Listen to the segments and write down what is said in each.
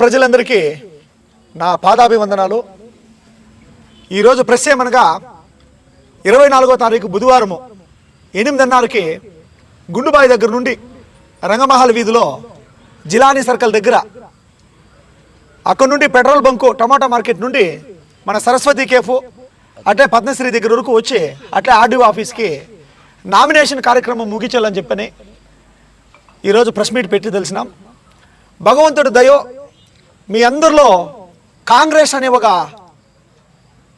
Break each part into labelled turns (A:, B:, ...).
A: ప్రజలందరికీ నా పాదాభివందనాలు. ఈరోజు ప్రెస్ ఏమనగా ఇరవై నాలుగో తారీఖు బుధవారము ఎనిమిదిన్నరకి గుండుబాయి దగ్గర నుండి రంగమహల్ వీధిలో జిలానీ సర్కిల్ దగ్గర అక్కడ నుండి పెట్రోల్ బంకు టమాటా మార్కెట్ నుండి మన సరస్వతి కేఫ్ అట్లే పద్మశ్రీ దగ్గర వరకు వచ్చి అట్లే ఆర్డీఓ ఆఫీస్కి నామినేషన్ కార్యక్రమం ముగించాలని చెప్పని ఈరోజు ప్రెస్ మీట్ పెట్టి తెలిసినాం. భగవంతుడు దయో మీ అందరిలో కాంగ్రెస్ అనే ఒక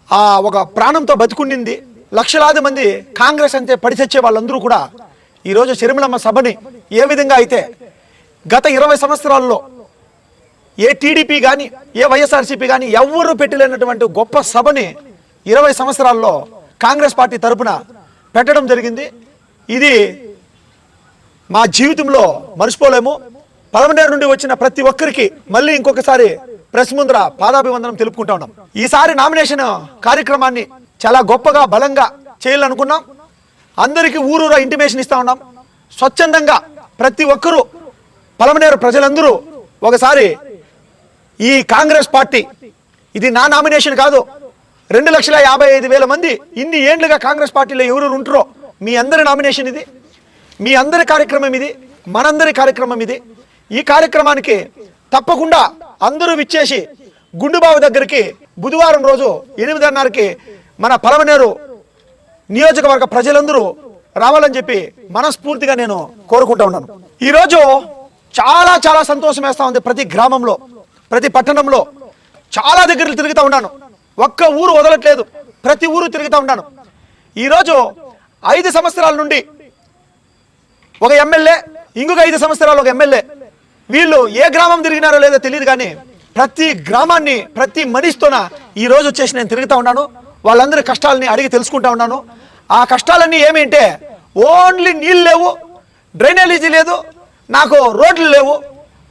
A: ఆ ఒక ప్రాణంతో బతుకుండింది లక్షలాది మంది కాంగ్రెస్ అంతే పడిచచ్చే వాళ్ళందరూ కూడా ఈరోజు శర్మిలమ్మ సభని ఏ విధంగా అయితే గత ఇరవై సంవత్సరాల్లో ఏ టీడీపీ కానీ ఏ వైఎస్ఆర్సీపీ కానీ ఎవ్వరూ పెట్టలేనటువంటి గొప్ప సభని ఇరవై సంవత్సరాల్లో కాంగ్రెస్ పార్టీ తరపున పెట్టడం జరిగింది. ఇది మా జీవితంలో మర్చిపోలేము. పలమనేరు నుండి వచ్చిన ప్రతి ఒక్కరికి మళ్ళీ ఇంకొకసారి ప్రెస్ ముందర పాదాభివందనం తెలుపుకుంటా ఉన్నాం. ఈసారి నామినేషన్ కార్యక్రమాన్ని చాలా గొప్పగా బలంగా చేయాలనుకున్నాం. అందరికీ ఊరూరా ఇంటిమేషన్ ఇస్తా ఉన్నాం. స్వచ్ఛందంగా ప్రతి ఒక్కరూ పలమనేరు ప్రజలందరూ ఒకసారి ఈ కాంగ్రెస్ పార్టీ ఇది నా నామినేషన్ కాదు రెండు లక్షల యాభై ఐదు వేల మంది ఇన్ని ఏండ్లుగా కాంగ్రెస్ పార్టీలో ఎవరు ఉంటారో మీ అందరి నామినేషన్ ఇది. మీ అందరి కార్యక్రమం ఇది మనందరి కార్యక్రమం ఇది. ఈ కార్యక్రమానికి తప్పకుండా అందరూ విచ్చేసి గుండుబావి దగ్గరికి బుధవారం రోజు ఎనిమిదిన్నరకి మన పలమనేరు నియోజకవర్గ ప్రజలందరూ రావాలని చెప్పి మనస్ఫూర్తిగా నేను కోరుకుంటా ఉన్నాను. ఈరోజు చాలా చాలా సంతోషం వేస్తూ ఉంది ప్రతి గ్రామంలో ప్రతి పట్టణంలో. చాలా దగ్గరలు తిరుగుతూ ఉన్నాను. ఒక్క ఊరు వదలట్లేదు. ప్రతి ఊరు తిరుగుతూ ఉన్నాను. ఈరోజు ఐదు సంవత్సరాల నుండి ఒక ఎమ్మెల్యే ఇంకొక ఐదు సంవత్సరాలు ఒక ఎమ్మెల్యే. వీళ్ళు ఏ గ్రామం తిరిగినారో లేదో తెలియదు కానీ ప్రతి గ్రామాన్ని ప్రతి మనిషితోన ఈ రోజు వచ్చేసి నేను తిరుగుతూ ఉన్నాను. వాళ్ళందరి కష్టాలని అడిగి తెలుసుకుంటా ఉన్నాను. ఆ కష్టాలన్నీ ఏమింటే ఓన్లీ నీళ్ళు లేవు డ్రైనేజీ లేదు నాకు రోడ్లు లేవు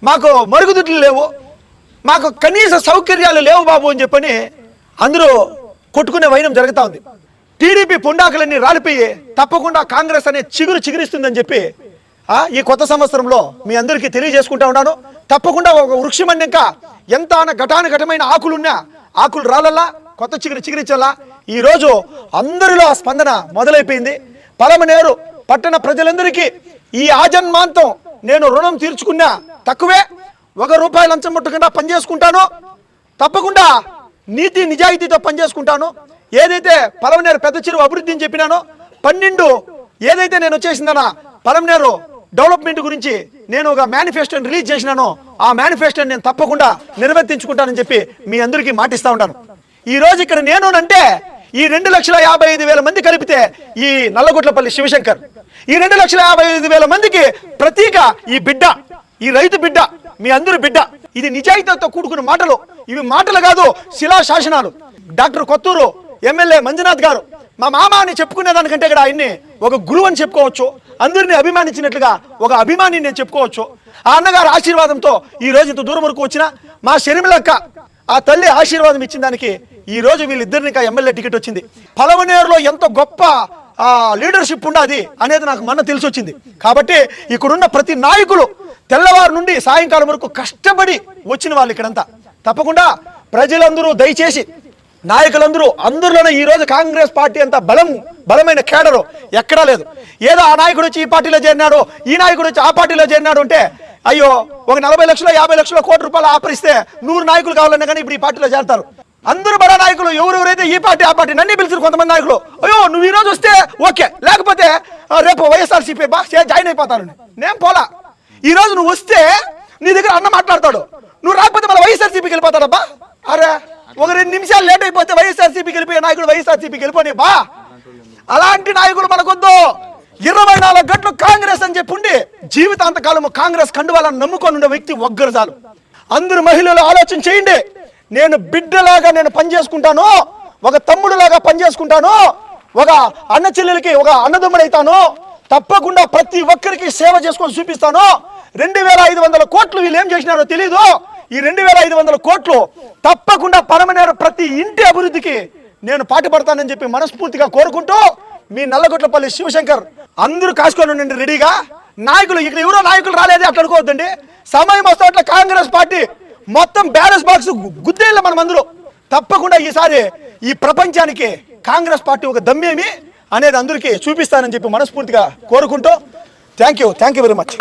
A: మాకు మరుగుదొడ్లు లేవు మాకు కనీస సౌకర్యాలు లేవు బాబు అని చెప్పని అందరూ కొట్టుకునే వైనం జరుగుతూ ఉంది. టీడీపీ పుండాకులన్నీ రాలిపోయి తప్పకుండా కాంగ్రెస్ అనే చిగురు చిగురిస్తుందని చెప్పి ఈ కొత్త సంవత్సరంలో మీ అందరికీ తెలియజేసుకుంటా ఉన్నాను. తప్పకుండా ఒక వృక్షం ఎంత ఘటాను ఘటమైన ఆకులున్నా ఆకులు రాలల్లా కొత్త చిగురు చిగురించాలా ఈరోజు అందరిలో ఆ స్పందన మొదలైపోయింది. పలమనేరు పట్టణ ప్రజలందరికీ ఈ ఆజన్మాంతం నేను రుణం తీర్చుకున్నా తక్కువే. ఒక రూపాయి లంచం ముట్టకుండా పనిచేసుకుంటాను తప్పకుండా నీతి నిజాయితీతో పనిచేసుకుంటాను ఏదైతే పలమనేరు పెద్ద చెరువు అభివృద్ధిని చెప్పినానో పన్నెండు ఏదైతే నేను వచ్చేసిందనా పలమనేరు డెవలప్మెంట్ గురించి నేను ఒక మేనిఫెస్టోని రిలీజ్ చేసినాను ఆ మేనిఫెస్టోని నేను తప్పకుండా నిర్వర్తించుకుంటానని చెప్పి మీ అందరికీ మాటిస్తా ఉంటాను ఈ రోజు ఇక్కడ నేను అంటే ఈ రెండు లక్షల యాభై ఐదు వేల మంది కలిపితే ఈ నల్లగొట్లపల్లి శివశంకర్. ఈ రెండు లక్షల యాభై ఐదు వేల మందికి ప్రతీక ఈ బిడ్డ ఈ రైతు బిడ్డ మీ అందరు బిడ్డ. ఇది నిజాయితీతో కూడుకున్న మాటలు. ఇవి మాటలు కాదు శిలా శాసనాలు డాక్టర్ కొత్తూరు ఎమ్మెల్యే మంజునాథ్ గారు మా మామ అని చెప్పుకునే దానికంటే ఇక్కడ ఆయన్ని ఒక గురువు అని చెప్పుకోవచ్చు. అందరిని అభిమానించినట్లుగా ఒక అభిమాని నేను చెప్పుకోవచ్చు. ఆ అన్నగారి ఆశీర్వాదంతో ఈ రోజు ఇంత దూరం వరకు వచ్చిన మా షర్మిలక్క ఆ తల్లి ఆశీర్వాదం ఇచ్చిన దానికి ఈ రోజు వీళ్ళిద్దరిని ఎమ్మెల్యే టికెట్ వచ్చింది. పలవనేరులో ఎంత గొప్ప లీడర్షిప్ ఉండాది అనేది నాకు మొన్న తెలిసి వచ్చింది కాబట్టి ఇక్కడున్న ప్రతి నాయకులు తెల్లవారు నుండి సాయంకాలం వరకు కష్టపడి వచ్చిన వాళ్ళు ఇక్కడంతా. తప్పకుండా ప్రజలందరూ దయచేసి నాయకులందరూ అందరిలోనే ఈ రోజు కాంగ్రెస్ పార్టీ అంత బలం బలమైన కేడరు ఎక్కడా లేదు. ఏదో ఆ నాయకుడు వచ్చి ఈ పార్టీలో చేరినాడు ఈ నాయకుడు వచ్చి ఆ పార్టీలో చేరినాడు అంటే అయ్యో ఒక నలభై లక్షల యాభై లక్షల కోటి రూపాయలు ఆపరిస్తే నూరు నాయకులు కావాలన్నా కానీ ఇప్పుడు ఈ పార్టీలో చేరతారు. అందరూ బడా నాయకులు ఎవరెవరైతే ఈ పార్టీ ఆ పార్టీ నన్ను పిలిచారు కొంతమంది నాయకులు. అయ్యో నువ్వు ఈ రోజు వస్తే ఓకే లేకపోతే రేపు వైఎస్ఆర్సీపీ బా చే- జాయిన్ అయిపోతాను నేను పోలా. ఈ రోజు నువ్వు వస్తే నీ దగ్గర అన్న మాట్లాడతాడు. నువ్వు రాకపోతే మళ్ళీ వైఎస్ఆర్సీపీకి వెళ్ళిపోతాడబ్బా. లేకపోతే వైఎస్ఆర్సీపీ గెలిపే నాయకుడు వైఎస్ఆర్సీపీ గెలిపోని బా. అలాంటి నాయకులు మనకొద్దు. ఇరవై నాలుగు గంటలు కాంగ్రెస్ అని చెప్పి ఉండి జీవితాంతకాలము కాంగ్రెస్ కండువాలని నమ్ముకొని ఉండే వ్యక్తి ఒగ్గరు చాలు. అందరు మహిళలు ఆలోచన చేయండి. నేను బిడ్డలాగా నేను పనిచేసుకుంటాను. ఒక తమ్ముడులాగా పనిచేసుకుంటాను. ఒక అన్న చెల్లెలకి ఒక అన్నదమ్ముడైతాను. తప్పకుండా ప్రతి ఒక్కరికి సేవ చేసుకొని చూపిస్తాను. రెండు వేల ఐదు వందల కోట్లు వీళ్ళు ఏం చేసినారో తెలీదు. ఈ రెండు వేల ఐదు వందల కోట్లు తప్పకుండా పరమనేరు ప్రతి ఇంటి అభివృద్ధికి నేను పాటుపడతానని చెప్పి మనస్ఫూర్తిగా కోరుకుంటూ మీ నల్లగొట్లపల్లి శివశంకర్ అందరూ కాసుకొని ఉండండి రెడీగా. నాయకులు ఇక్కడ ఎవరో నాయకులు రాలేదే అట్లా అనుకోవద్దండి. సమయం వస్తే అట్లా కాంగ్రెస్ పార్టీ మొత్తం బ్యాలెన్స్ బాక్స్ గుద్దేళ్ళ మనం అందరూ తప్పకుండా ఈసారి ఈ ప్రపంచానికి కాంగ్రెస్ పార్టీ ఒక దమ్మేమి అనేది అందరికీ చూపిస్తానని చెప్పి మనస్ఫూర్తిగా కోరుకుంటూ. Thank you thank you very much.